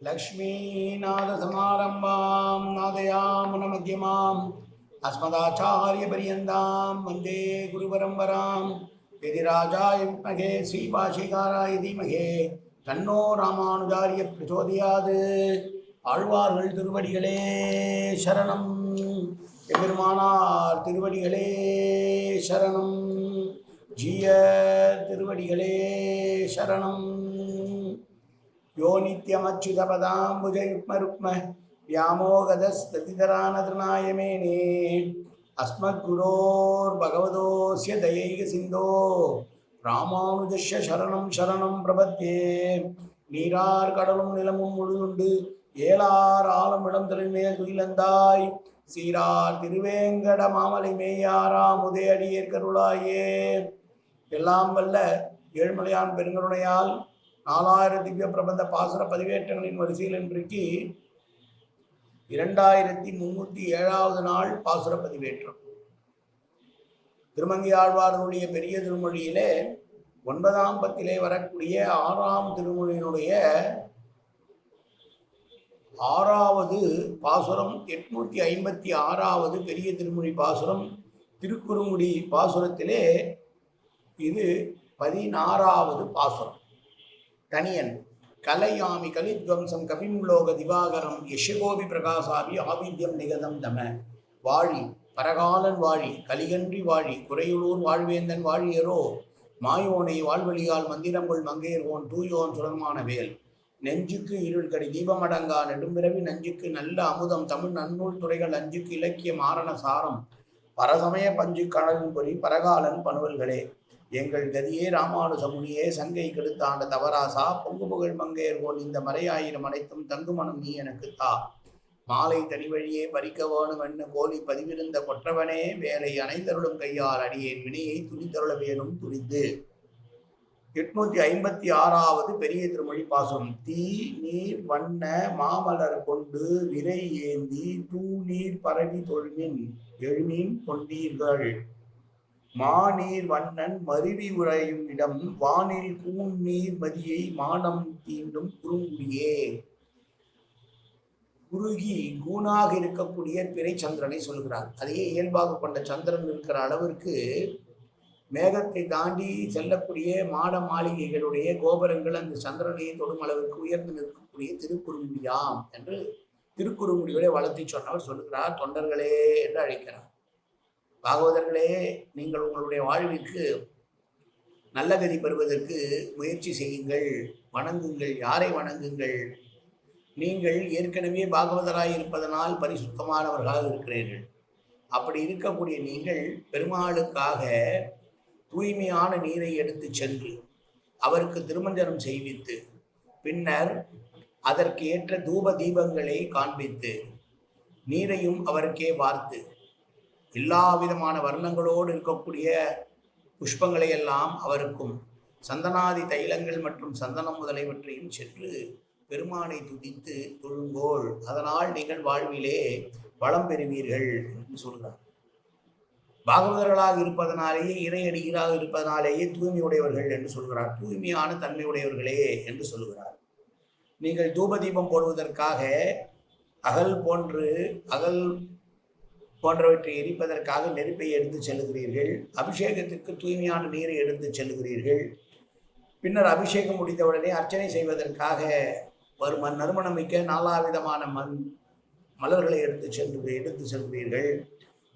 लक्ष्मीनाथसमारम्भां नादयामुनमध्यमाम् अस्मदाचार्यपर्यन्तां वन्दे गुरुपरम्परां यदि राजाय विद्महे श्रीभाषिकाराय धीमहे தன்னோ ராமானுஜாரிய பிரச்சோதியாது ஆழ்வார்கள் திருவடிகளே சரணம் எபெருமானார் திருவடிகளே சரணம் ஜிய திருவடிகளே சரணம் யோ நித்யமச்சுதபதாம்புஜயுக்மருக்ம வியாமோகதஸ்ததிதரானதனாயமேனே அஸ்மத்குரோர் பகவதோஸ்ய தயைக சிந்தோ ராமானுஜஸ்ய சரணம் சரணம் பிரபத்தே நீரார் கடலும் நிலமும் முழுதுண்டு ஏழார் ஆழமிடம் தலைமையில் துயிலந்தாய். சீரார் திருவேங்கட மாமலை மேயாரா முதே அடியேற்கருளாயே எல்லாம் வல்ல ஏழ்மலையான் பெருங்கருணையால் நாலாயிரம் திவ்ய பிரபந்த பாசுர பதிவேற்றங்களின் வரிசையில் இன்றைக்கு இரண்டாயிரத்தி முன்னூற்றி ஏழாவது நாள் பாசுர பதிவேற்றம். திருமங்கையாழ்வார்களுடைய பெரிய திருமொழியிலே ஒன்பதாம் பத்திலே வரக்கூடிய ஆறாம் திருமொழியினுடைய ஆறாவது பாசுரம் எட்நூற்றி ஐம்பத்தி ஆறாவது பெரிய திருமொழி பாசுரம் திருக்குறுங்குடி பாசுரத்திலே இது பதினாறாவது பாசுரம். கணியன் கலையாமி கலித்வம்சம் கவிம்லோக திவாகரம் யஷகோபி பிரகாசாபி ஆவித்யம் நிகதம் தம. வாழி பரகாலன் வாழி கலிகன்றி வாழி குறையுளூர் வாழ்வேந்தன் வாழியரோ மாயோனை வாழ்வழியால் மந்திரங்கொள் மங்கையர்கோன் தூயோன் சுரமான வேல். நெஞ்சுக்கு இருள் கடி தீபமடங்கா நெடும்பிறவி நஞ்சுக்கு நல்ல அமுதம் தமிழ் நன்னூல் துறைகள் அஞ்சுக்கு இலக்கிய மாரண சாரம். பரசமய பஞ்சு கணலும் பொறி பரகாலன் பனுவல்களே எங்கள் கதியே ராமானுசமுனியே சங்கை கெடுத்தாண்ட தவராசா பொங்கு புகழ் மங்கையர்கோன் இந்த மறையாயிரம் அனைத்தும் தங்குமணம் நீ எனக்கு தா. மாலை தனி வழியே பறிக்க வேணும் என்ன கோலி பதிவிருந்த கொற்றவனே வேலை அனைந்தருளும் கையால் அடியேன் வினையை துணித்தருள வேணும் துணிந்து. எட்நூத்தி ஐம்பத்தி ஆறாவது பெரிய திருமொழி பாசம் தீ நீர் வண்ண மாமலர் கொண்டு விரை ஏந்தி தூ நீர் பரவி தொழுமின் எழுமீன் கொண்டீர்கள். மாநீர் வண்ணன் மருவி உறையும் இடம் வானில் கூண் நீர் மதியை மானம் தீண்டும் குறுங்குடியே. குறுகி கூணாக இருக்கக்கூடிய பிறை சந்திரனை சொல்கிறார் அதையே இயல்பாக கொண்ட சந்திரன் இருக்கிற அளவிற்கு மேகத்தை தாண்டி செல்லக்கூடிய மாட மாளிகைகளுடைய கோபுரங்கள் அந்த சந்திரனை தொடும் அளவிற்கு உயர்ந்து நிற்கக்கூடிய திருக்குறுங்குடியாம் என்று திருக்குறுங்குடிகளை வளர்த்தி சொன்னவர் சொல்லுகிறார். தொண்டர்களே என்று அழைக்கிறார். பாகவதர்களே நீங்கள் உங்களுடைய வாழ்விற்கு நல்ல கதி பெறுவதற்கு முயற்சி செய்யுங்கள் வணங்குங்கள் யாரை வணங்குங்கள்? நீங்கள் ஏற்கனவே பாகவதராய் இருப்பதனால் பரிசுத்தமானவர்களாக இருக்கிறீர்கள். அப்படி இருக்கக்கூடிய நீங்கள் பெருமாளுக்காக தூய்மையான நீரை எடுத்து சென்று அவருக்கு திருமஞ்சனம் செய்வித்து பின்னர் அதற்கு ஏற்ற தூப தீபங்களை காண்பித்து நீரையும் அவருக்கே பார்த்து எல்லா விதமான வர்ணங்களோடு இருக்கக்கூடிய புஷ்பங்களை எல்லாம் அவருக்கும் சந்தனாதி தைலங்கள் மற்றும் சந்தனம் முதலியவற்றையும் சென்று பெருமானை துதித்து தொழுங்கோள். அதனால் நீங்கள் வாழ்விலே வளம் பெறுவீர்கள் என்று சொல்கிறார். பாகவதர்களாக இருப்பதனாலேயே இறையடிகளாக இருப்பதனாலேயே தூய்மையுடையவர்கள் என்று சொல்கிறார். தூய்மையான தன்மையுடையவர்களே என்று சொல்கிறார். நீங்கள் தூபதீபம் போடுவதற்காக அகல் போன்று அகல் போன்றவற்றை எரிப்பதற்காக நெருப்பை எடுத்து செல்லுகிறீர்கள் அபிஷேகத்திற்கு தூய்மையான நீரை எடுத்து செல்லுகிறீர்கள். பின்னர் அபிஷேகம் முடிந்தவுடனே அர்ச்சனை செய்வதற்காக வரும் நறுமணம் மிக்க நாலாவிதமான மண் மலர்களை எடுத்து சென்று எடுத்து செல்கிறீர்கள்.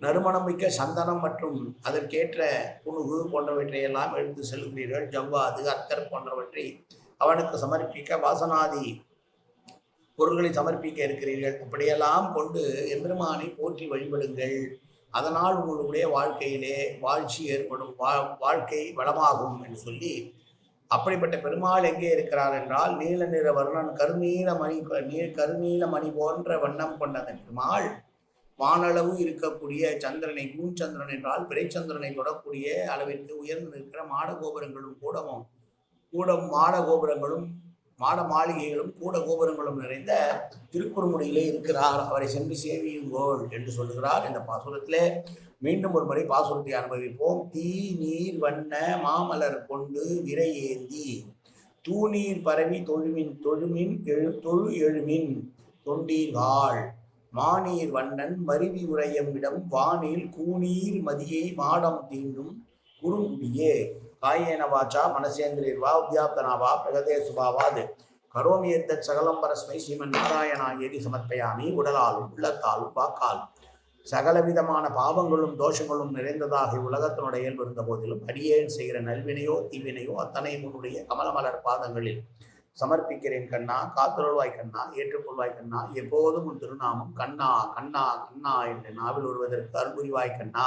நறுமணம் மிக்க சந்தனம் மற்றும் அதற்கேற்ற புணுகு போன்றவற்றை எல்லாம் எடுத்து செல்கிறீர்கள் ஜவ்வாது அத்தர் போன்றவற்றை அவனுக்கு சமர்ப்பிக்க வாசனாதி பொருள்களை சமர்ப்பிக்க இருக்கிறீர்கள். அப்படியெல்லாம் கொண்டு எம்பெருமானை போற்றி வழிபடுங்கள். அதனால் உங்களுடைய வாழ்க்கையிலே வாழ்ச்சி ஏற்படும். வா வாழ்க்கை வளமாகும் என்று சொல்லி அப்படிப்பட்ட பெருமாள் எங்கே இருக்கிறார் என்றால் நீல நிற வர்ணன் கருநீல மணி நீர் கருநீல மணி போன்ற வண்ணம் கொண்ட அந்த பெருமாள் வானளவு இருக்கக்கூடிய சந்திரனை மூன்சந்திரன் என்றால் பிறைச்சந்திரனை தொடக்கூடிய அளவிற்கு உயர்ந்து நிற்கிற மாட கோபுரங்களும் கூடமும் கூட மாட கோபுரங்களும் மாட மாளிகைகளும் கூட கோபுரங்களும் நிறைந்த திருக்குறுமுடியிலே இருக்கிறார். அவரை சென்று சேவியுங்கோள் என்று சொல்லுகிறார். இந்த பாசுரத்திலே மீண்டும் ஒரு முறை பாசுரத்தை அனுபவிப்போம். தீ நீர் வண்ண மாமலர் கொண்டு விரை ஏந்தி தூணீர் பரவி தொழுமின் தொழுமின் எழு தொழு எழுமின் தொண்டீர்காள் மானீர் வண்ணன் மருவி உரையமிடம் வானில் கூணீர் மதியை மாடம் தீண்டும் குறுங்குடியே. காயேன வாச்சா மனசேந்திரியர்வா உத்யாப்தனாவா பிரகதே சுபாவாது. கரோமி எந்த சகலம் பரஸ்மை ஸ்ரீமன் நாராயணா ஏதி சமர்ப்பயாமி உடலாலும் உள்ளத்தாலும் வாக்காலும் சகலவிதமான பாவங்களும் தோஷங்களும் நிறைந்ததாக உலகத்தினுடைய இயல்பு இருந்த போதிலும் அடியேன் செய்கிற நல்வினையோ தீவினையோ அத்தனை உன்னுடைய கமலமலர் பாதங்களில். சமர்ப்பிக்கிறேன் கண்ணா காத்தருள்வாய் கண்ணா ஏற்றுக்கொள்வாய் கண்ணா எப்போதும் உன் திருநாமம் கண்ணா கண்ணா கண்ணா என்று நாவில் வருவதற்கு அருள்புரிவாய் கண்ணா.